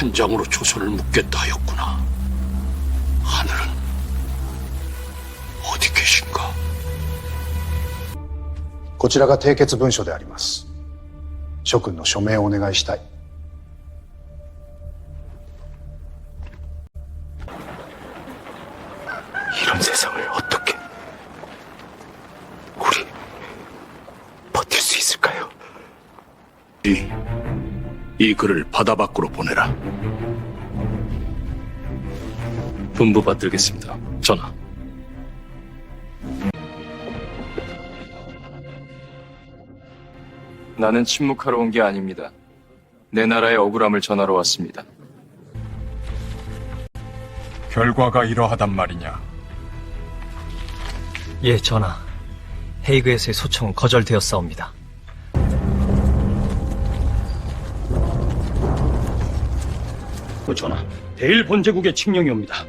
한 장으로 조선을 묶겠다 하였구나. 하늘은 어디 계신가? こちらが締結文書であります諸君の署名をお願いしたい 이런 세상을 어떻게 우리 버틸 수 있을까요? 이, 이 글을 바다 밖으로 보내라. 분부 받들겠습니다. 전하. 나는 침묵하러 온 게 아닙니다. 내 나라의 억울함을 전하러 왔습니다. 결과가 이러하단 말이냐? 예, 전하. 헤이그에서의 소청은 거절되었사옵니다. 전하, 대일 본제국의 칙령이 옵니다.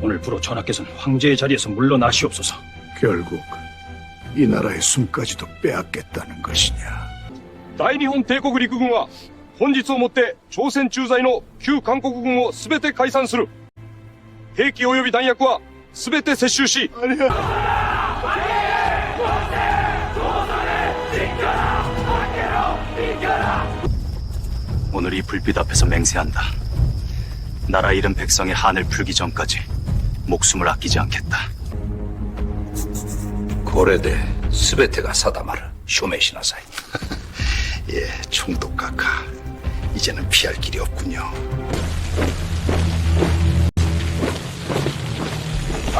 오늘부로 전하께서는 황제의 자리에서 물러나시옵소서. 결국 이 나라의 숨까지도 빼앗겠다는 것이냐? 大日本帝国陸軍は本日をもって朝鮮駐在の旧韓国軍を全て解散する兵器及び弾薬は全て接収し 오늘 이 불빛 앞에서 맹세한다. 나라 잃은 백성의 한을 풀기 전까지 목숨을 아끼지 않겠다. 고래대 스베테가 사다마를 쇼메시나사이. 예, 총독 각하. 이제는 피할 길이 없군요.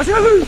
손해로